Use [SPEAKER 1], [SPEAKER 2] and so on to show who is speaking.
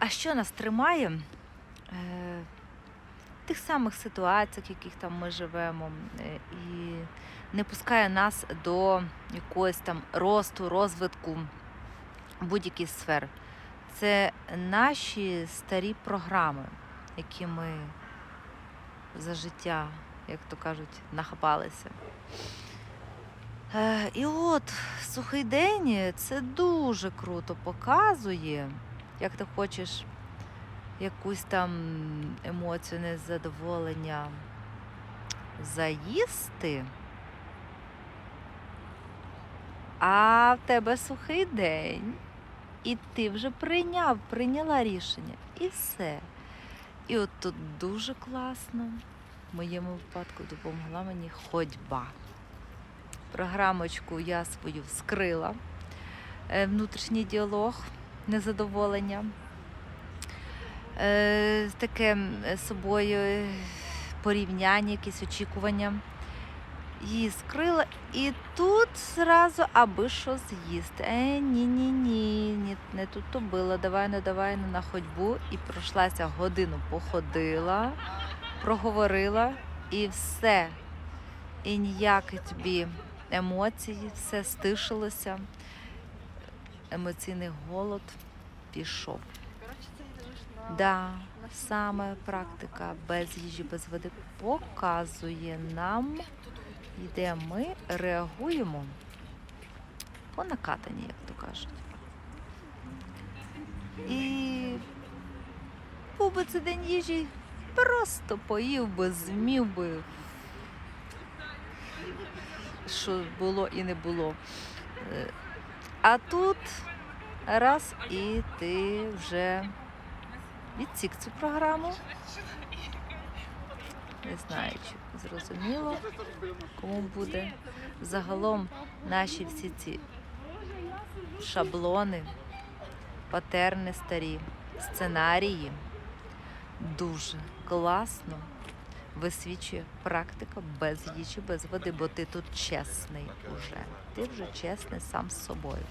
[SPEAKER 1] А що нас тримає? Е, в тих самих ситуаціях, в яких там ми живемо, е, і не пускає нас до якогось там росту, розвитку будь-яких сфер. Це наші старі програми, які ми за життя, як то кажуть, нахапалися. Е, І от сухий день це дуже круто показує, як ти хочеш якусь там емоцію незадоволення заїсти. А в тебе сухий день, і ти вже прийняв, прийняла рішення, і все. І от тут дуже класно, в моєму випадку допомогла мені ходьба. Програмочку я свою вскрила, Е, внутрішній діалог, незадоволення. Е, Таке собою порівняння, якісь очікування. Її скрила, і тут зразу аби що з'їсти. Е, ні, ні, не тут то було. Давай, ну давай ну, на ходьбу. І пройшлася годину, походила, проговорила і все. І ніякі тобі емоції, все стишилося. Емоційний голод пішов. Да, саме практика без їжі, без води показує нам, де ми реагуємо по накатанні, як то кажуть. І був би це день їжі, просто поїв би, змів би, що було і не було. А тут раз і ти вже відсік цю програму. Не знаю, чи зрозуміло, кому буде. Загалом наші всі ці шаблони, патерни старі, сценарії дуже класно висвічує практика без їжі, без води, бо ти тут чесний уже. Ти вже чесний сам з собою.